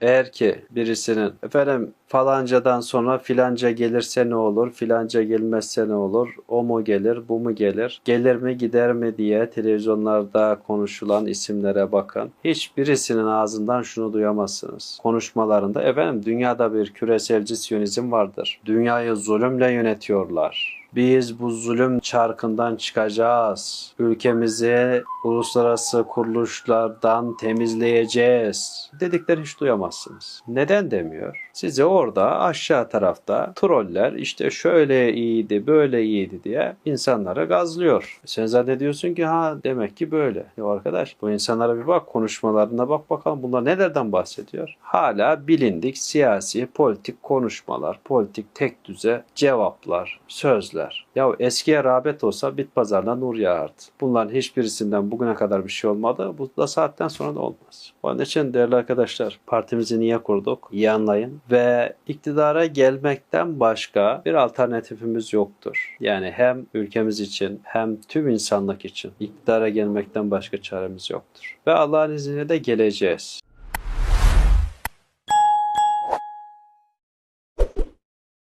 Eğer ki birisinin efendim falancadan sonra filanca gelirse ne olur, filanca gelmezse ne olur, o mu gelir, bu mu gelir, gelir mi gider mi diye televizyonlarda konuşulan isimlere bakın. Hiçbirisinin ağzından şunu duyamazsınız. Konuşmalarında efendim dünyada bir küreselci siyonizm vardır. Dünyayı zulümle yönetiyorlar. Biz bu zulüm çarkından çıkacağız. Ülkemizi uluslararası kuruluşlardan temizleyeceğiz. Dedikleri hiç duyamazsınız. Neden demiyor? Size orada aşağı tarafta troller işte şöyle iyiydi, böyle iyiydi diye insanlara gazlıyor. Sen zannediyorsun ki ha demek ki böyle. Ya arkadaş bu insanlara bir bak konuşmalarına bak bakalım bunlar nelerden bahsediyor? Hala bilindik siyasi, politik konuşmalar, politik tek düze cevaplar, sözler. Ya eskiye rağbet olsa bit pazarına nur yağardı. Bunların hiçbirisinden bugüne kadar bir şey olmadı. Bu da saatten sonra da olmaz. Onun için değerli arkadaşlar partimizi niye kurduk? İyi anlayın. Ve iktidara gelmekten başka bir alternatifimiz yoktur. Yani hem ülkemiz için hem tüm insanlık için iktidara gelmekten başka çaremiz yoktur. Ve Allah'ın izniyle de geleceğiz.